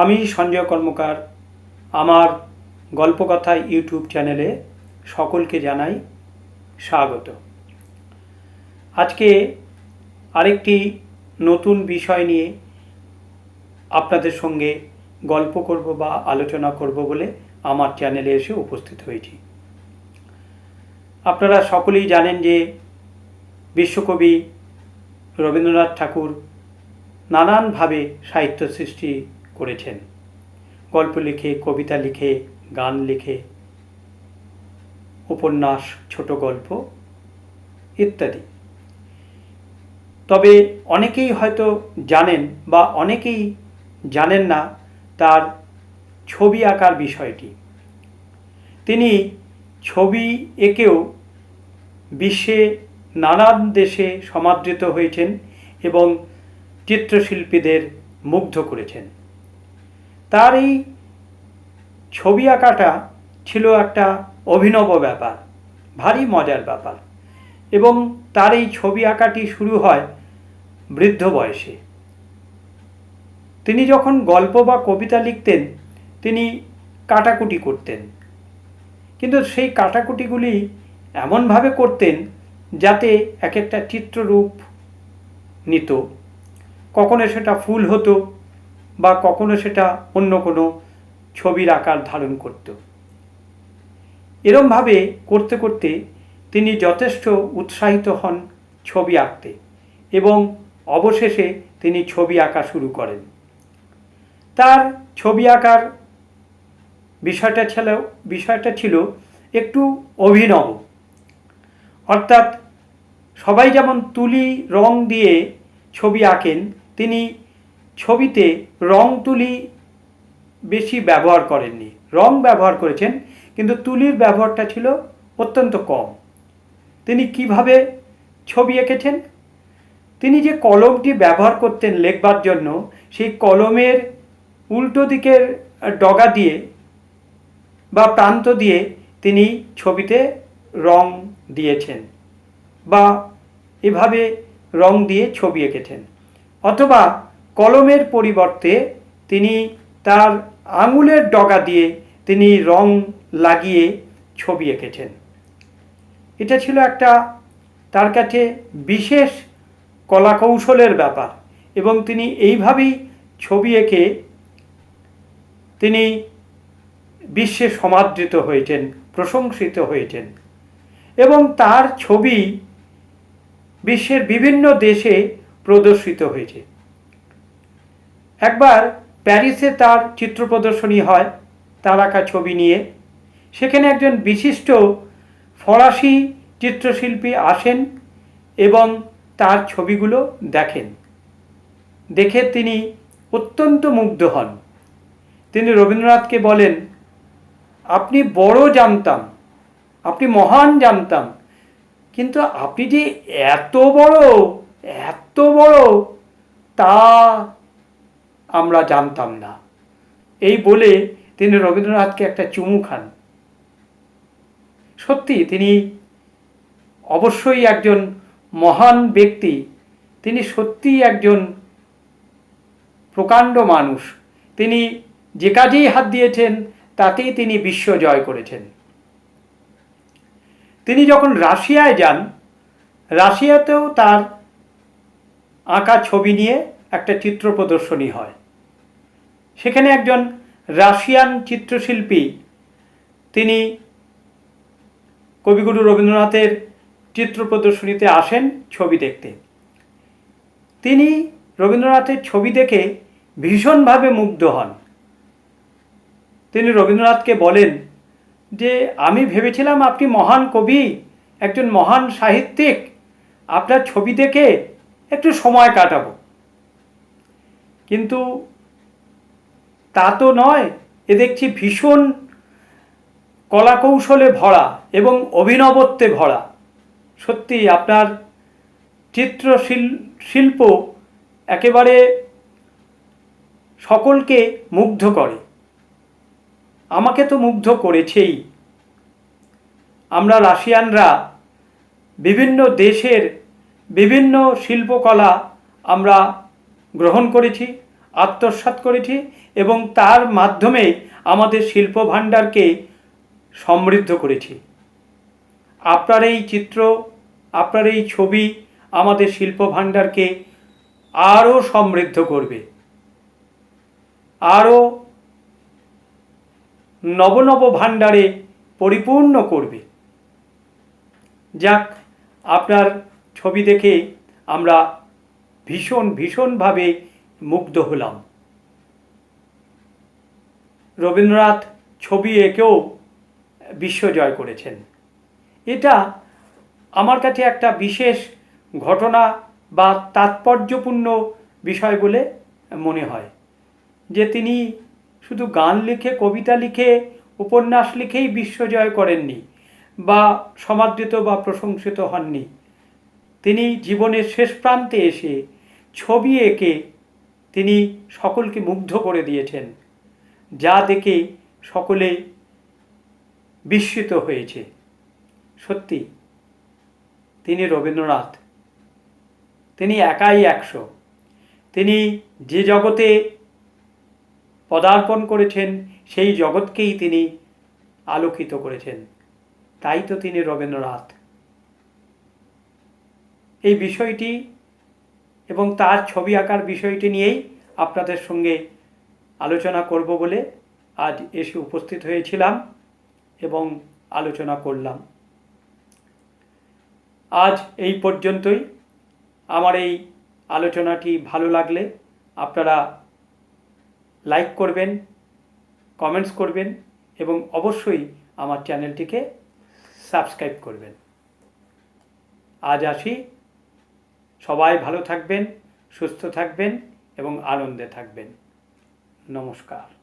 আমি সঞ্জয় কর্মকার, আমার গল্পকথা ইউটিউব চ্যানেলে সকলকে জানাই স্বাগত। আজকে আরেকটি নতুন বিষয় নিয়ে আপনাদের সঙ্গে গল্প করব বা আলোচনা করব বলে আমার চ্যানেলে এসে উপস্থিত হয়েছি। আপনারা সকলেই জানেন যে বিশ্বকবি রবীন্দ্রনাথ ঠাকুর নানানভাবে সাহিত্য সৃষ্টি করেছেন। গল্প লিখে, কবিতা লিখে, গান লিখে, উপন্যাস, ছোট গল্প ইত্যাদি। তবে অনেকেই হয়তো জানেন বা অনেকেই জানেন না তার ছবি আঁকার বিষয়টি। তিনি ছবি এঁকেও বিশ্বে নানান দেশে সমাদৃত হয়েছেন এবং চিত্রশিল্পীদের মুগ্ধ করেছেন। তার এই ছবি আঁকাটা ছিল একটা অভিনব ব্যাপার, ভারী মজার ব্যাপার। এবং তার এই ছবি আঁকাটি শুরু হয় বৃদ্ধ বয়সে। তিনি যখন গল্প বা কবিতা লিখতেন, তিনি কাটাকুটি করতেন। কিন্তু সেই কাটাকুটিগুলি এমনভাবে করতেন যাতে এক একটা চিত্ররূপ নিত। কখনো সেটা ফুল হতো বা কখনো সেটা অন্য কোনো ছবির আকার ধারণ করত। এরমভাবে করতে করতে তিনি যথেষ্ট উৎসাহিত হন ছবি আঁকতে এবং অবশেষে তিনি ছবি আঁকা শুরু করেন। তার ছবি আঁকার বিষয়টা ছিল বিষয়টা ছিল একটু অভিনব। অর্থাৎ সবাই যেমন তুলি রং দিয়ে ছবি আঁকেন, তিনি ছবিতে রং তুলি বেশি ব্যবহার করেননি। রং ব্যবহার করেছেন, কিন্তু তুলির ব্যবহারটা ছিল অত্যন্ত কম। তিনি কীভাবে ছবি এঁকেছেন? তিনি যে কলমটি ব্যবহার করতেন লেখবার জন্য, সেই কলমের উল্টো দিকের ডগা দিয়ে বা প্রান্ত দিয়ে তিনি ছবিতে রং দিয়েছেন বা এভাবে রং দিয়ে ছবি এঁকেছেন। অথবা কলমের পরিবর্তে তিনি তার আঙুলের ডগা দিয়ে তিনি রং লাগিয়ে ছবি এঁকেছেন। এটা ছিল একটা তার কাছে বিশেষ কলাকৌশলের ব্যাপার এবং তিনি এইভাবেই ছবি এঁকে তিনি বিশ্বে সমাদৃত হয়েছেন, প্রশংসিত হয়েছেন এবং তার ছবি বিশ্বের বিভিন্ন দেশে প্রদর্শিত হয়েছে। একবার প্যারিসে তার চিত্র প্রদর্শনী হয় তার আঁকা ছবি নিয়ে। সেখানে একজন বিশিষ্ট ফরাসি চিত্রশিল্পী আসেন এবং তার ছবিগুলো দেখেন। দেখে তিনি অত্যন্ত মুগ্ধ হন। তিনি রবীন্দ্রনাথকে বলেন, আপনি বড় জানতাম, আপনি মহান জানতাম, কিন্তু আপনি যে এত বড় এত বড়, তা আমরা জানতাম না। এই বলে তিনি রবীন্দ্রনাথকে একটা চুমু খান। সত্যি, তিনি অবশ্যই একজন মহান ব্যক্তি। তিনি সত্যিই একজন প্রকাণ্ড মানুষ। তিনি যে কাজেই হাত দিয়েছেন, তাতেই তিনি বিশ্ব জয় করেছেন। তিনি যখন রাশিয়ায় যান, রাশিয়াতেও তার আঁকা ছবি নিয়ে একটা চিত্র প্রদর্শনী হয়। সেখানে একজন রাশিয়ান চিত্রশিল্পী, তিনি কবিগুরু রবীন্দ্রনাথের চিত্র প্রদর্শনীতে আসেন ছবি দেখতে। তিনি রবীন্দ্রনাথের ছবি দেখে ভীষণভাবে মুগ্ধ হন। তিনি রবীন্দ্রনাথকে বলেন যে, আমি ভেবেছিলাম আপনি মহান কবি, একজন মহান সাহিত্যিক। আপনার ছবি দেখে একটু সময় কাটাবো। কিন্তু তা তো নয়, এ দেখছি ভীষণ কলাকৌশলে ভরা এবং অভিনবত্বে ভরা। সত্যি, আপনার চিত্রশিল শিল্প একেবারে সকলকে মুগ্ধ করে। আমাকে তো মুগ্ধ করেছেই। আমরা রাশিয়ানরা বিভিন্ন দেশের বিভিন্ন শিল্পকলা আমরা গ্রহণ করেছি। আত্মসাৎ করেছি এবং তার মাধ্যমে আমাদের শিল্প ভাণ্ডারকে সমৃদ্ধ করেছি। আপনার এই চিত্র, আপনার এই ছবি আমাদের শিল্প ভাণ্ডারকে আরও সমৃদ্ধ করবে। আরও নবনব ভাণ্ডারে পরিপূর্ণ করবে। যাক, আপনার ছবি দেখে আমরা ভীষণ, ভীষণভাবে মুগ্ধ হলাম। রবীন্দ্রনাথ ছবি এঁকেও বিশ্বজয় করেছেন। এটা আমার কাছে একটা বিশেষ ঘটনা বা তাৎপর্যপূর্ণ বিষয় বলে মনে হয়। যে তিনি শুধু গান লিখে, কবিতা লিখে, উপন্যাস লিখেই বিশ্বজয় করেননি বা সমাদৃত বা প্রশংসিত হননি। তিনি জীবনের শেষ প্রান্তে এসে ছবি এঁকে তিনি সকলকে মুগ্ধ করে দিয়েছেন, যা দেখে সকলে বিস্মিত হয়েছে। সত্যি, তিনি রবীন্দ্রনাথ। তিনি একাই একশো। তিনি যে জগতে পদার্পণ করেছেন, সেই জগৎকেই তিনি আলোকিত করেছেন। তাই তো তিনি রবীন্দ্রনাথ। এই বিষয়টি এবং তার ছবি আঁকার বিষয়টি নিয়েই আপনাদের সঙ্গে আলোচনা করব বলে আজ এসে উপস্থিত হয়েছিলাম এবং আলোচনা করলাম। আজ এই পর্যন্তই। আমার এই আলোচনাটি ভালো লাগলে আপনারা লাইক করবেন, কমেন্টস করবেন এবং অবশ্যই আমার চ্যানেলটিকে সাবস্ক্রাইব করবেন। আজ আসি সবাই ভালো থাকবেন সুস্থ থাকবেন এবং আনন্দে থাকবেন। নমস্কার।